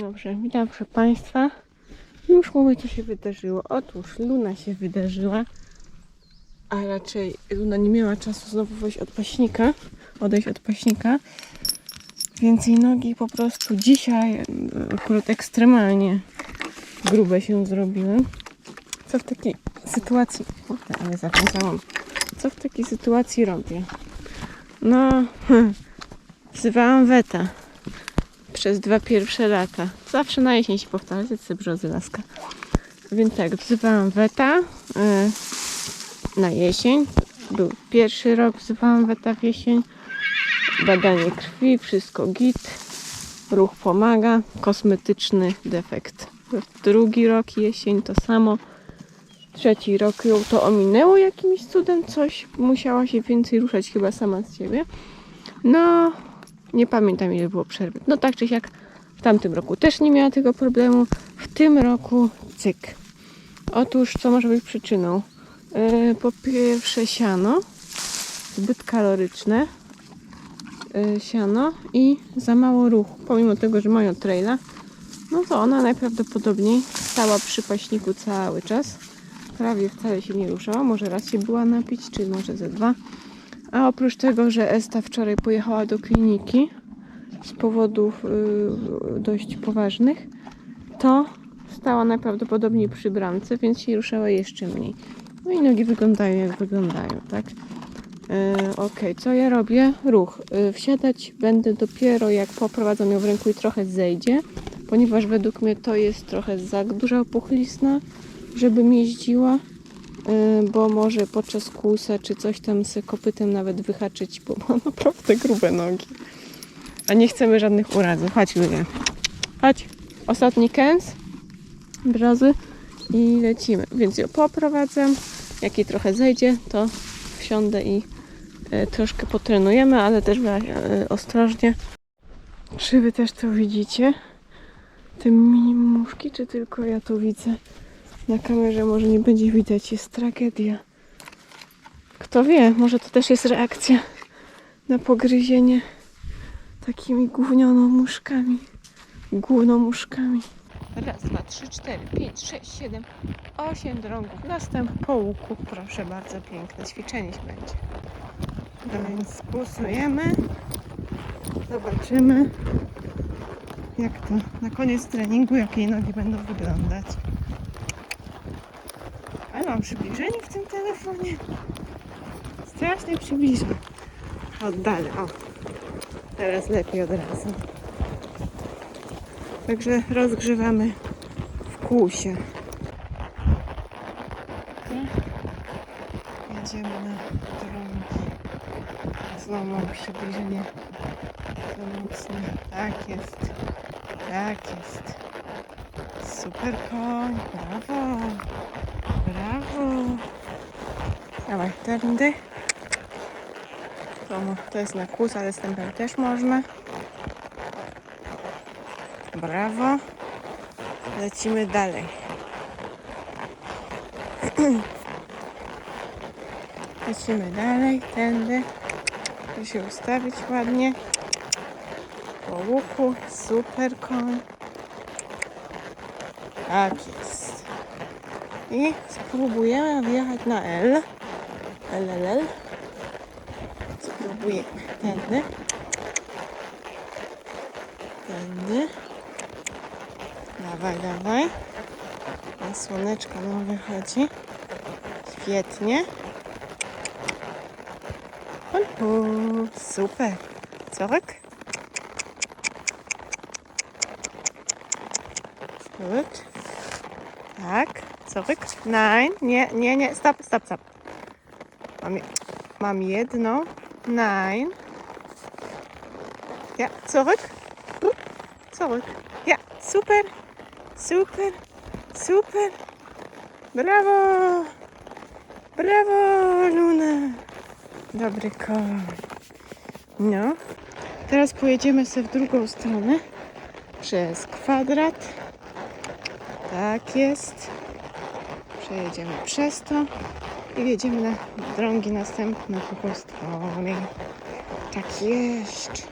Dobrze, witam proszę Państwa. Już mówię, co się wydarzyło. Otóż Luna się wydarzyła, a raczej Luna nie miała czasu znowu wyjść od paśnika, odejść od paśnika, więc jej nogi po prostu dzisiaj e, akurat ekstremalnie grube się zrobiły. Co w takiej sytuacji... Kurde, ale zapomniałam. Co w takiej sytuacji robię? No, wzywałam weta przez dwa pierwsze lata. Zawsze na jesień się powtarza, to brzozy laska. Więc tak, wzywałam weta e, na jesień. Był pierwszy rok, wzywałam weta w jesień. Badanie krwi, wszystko git. Ruch pomaga, kosmetyczny defekt. Drugi rok jesień to samo. Trzeci rok ją to ominęło jakimś cudem, coś musiała się więcej ruszać chyba sama z siebie. No, nie pamiętam ile było przerwy. No tak czy siak w tamtym roku też nie miała tego problemu. W tym roku cyk. Otóż co może być przyczyną? Yy, po pierwsze siano, zbyt kaloryczne yy, siano i za mało ruchu. Pomimo tego, że mają traila, no to ona najprawdopodobniej stała przy paśniku cały czas. Prawie wcale się nie ruszała. Może raz się była napić, czy może ze dwa. A oprócz tego, że Esta wczoraj pojechała do kliniki z powodów y, dość poważnych, to stała najprawdopodobniej przy bramce, więc się ruszała jeszcze mniej. No i nogi wyglądają jak wyglądają, tak? E, ok, co ja robię? Ruch. E, wsiadać będę dopiero jak poprowadzą ją w ręku i trochę zejdzie, ponieważ według mnie to jest trochę za duża opuchlizna, żebym jeździła bo może podczas kłusa czy coś tam z kopytem nawet wyhaczyć, bo ma naprawdę grube nogi. A nie chcemy żadnych urazów. Chodź Julia. Chodź. Ostatni kęs, brzozy i lecimy. Więc ją poprowadzam. Jak jej trochę zejdzie, to wsiądę i e, troszkę potrenujemy, ale też e, ostrożnie. Czy wy też to widzicie? Te mini muszki, czy tylko ja to widzę? Na kamerze może nie będzie widać, jest tragedia. Kto wie, może to też jest reakcja na pogryzienie takimi gównionomuszkami. Głównomuszkami. Raz, dwa, trzy, cztery, pięć, sześć, siedem, osiem drągów. Następ po łuku. Proszę bardzo, piękne ćwiczenie będzie. No więc spusujemy. Zobaczymy, jak to na koniec treningu, jak jej nogi będą wyglądać. Mam przybliżenie w tym telefonie. Strasznie przybliżam. Oddalę, o. Teraz lepiej od razu. Także rozgrzewamy w kłusie. Jedziemy na drągi. Znowu przybliżenie za mocne. Tak jest. Tak jest. Super koń. Brawo. Dawaj, tędy. To, to jest na kłus, ale z tempem też można. Brawo. Lecimy dalej. Lecimy dalej, tędy. Tu się ustawić ładnie. Po łuku. Super koń. Tak jest. I spróbujemy wjechać na L. L, L, L. Spróbujemy. Tędy. Tędy. Dawaj, dawaj. Na słoneczko nam wychodzi. Świetnie. Uhu, super. Corek? Gut. Tak, zurück. Nein, nie, nie, nie, stop, stop, stop. Mam, mam jedno. Nein. Ja, zurück. Zurück. Ja, super, super, super. Brawo. Brawo, Luna. Dobry koń. No. Teraz pojedziemy sobie w drugą stronę. Przez kwadrat. Tak jest. Przejedziemy przez to i wjedziemy na drągi następne po prostu. Tak jest.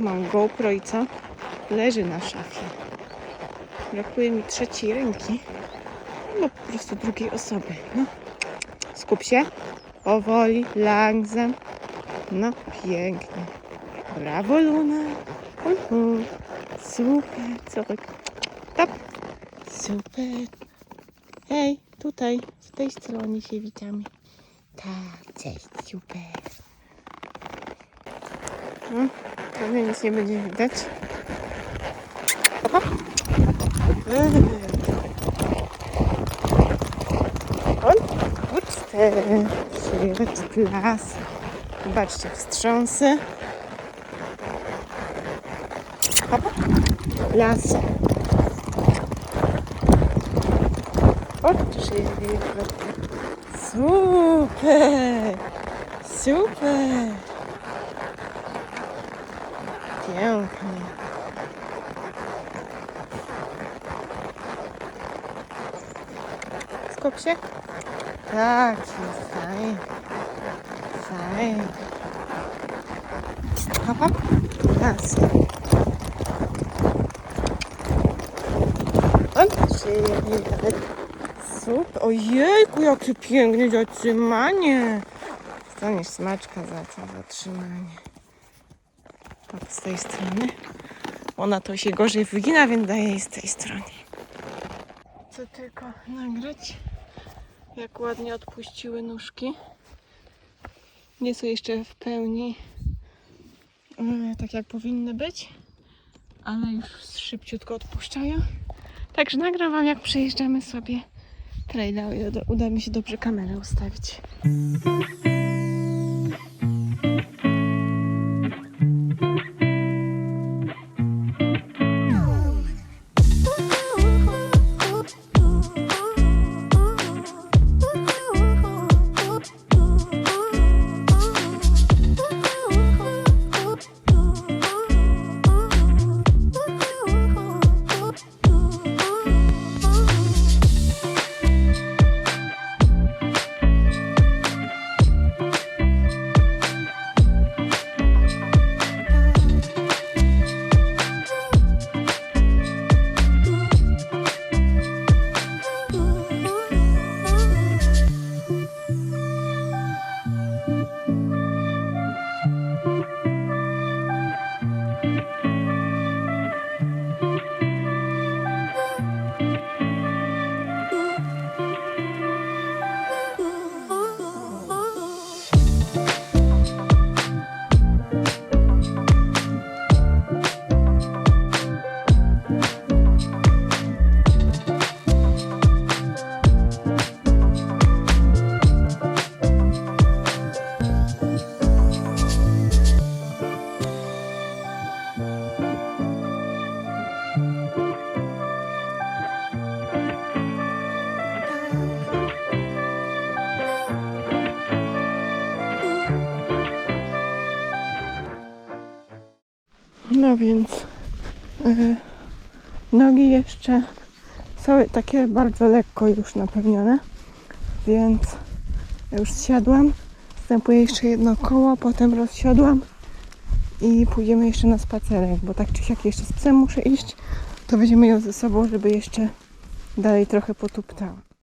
Mam GoPro i co? Leży na szafie. Brakuje mi trzeciej ręki. No po prostu drugiej osoby. No. Skup się. Powoli, langsam. No, pięknie. Brawo, Luna. Uhu. Super. Copek. Top. Super. Hej, tutaj, w tej stronie się witamy. Tak, cześć, super. No, pewnie nic nie będzie widać. Opa. Und putzte. Świetnie, klas. Zobaczcie, wstrząsy. Opa. Las. Oczywiście. Super! Super! Pięknie. Skup się. Tak, jest fajnie. Fajnie. Hop, hop. Raz. On przyjechał. Super. Ojejku, jakie piękne zatrzymanie. Staniesz smaczka za to zatrzymanie. Tak, z tej strony. Ona to się gorzej wygina, więc daje jej z tej strony. Chcę tylko nagrać, jak ładnie odpuściły nóżki. Nie są jeszcze w pełni e, tak, jak powinny być, ale już szybciutko odpuszczają. Także nagram Wam, jak przejeżdżamy sobie traila, uda mi się dobrze kamerę ustawić. Więc e, nogi jeszcze są takie bardzo lekko już napełnione, więc już zsiadłam. Wstępuję jeszcze jedno koło, potem rozsiadłam i pójdziemy jeszcze na spacerek, bo tak czy siak jeszcze z psem muszę iść, to weźmiemy ją ze sobą, żeby jeszcze dalej trochę potuptała.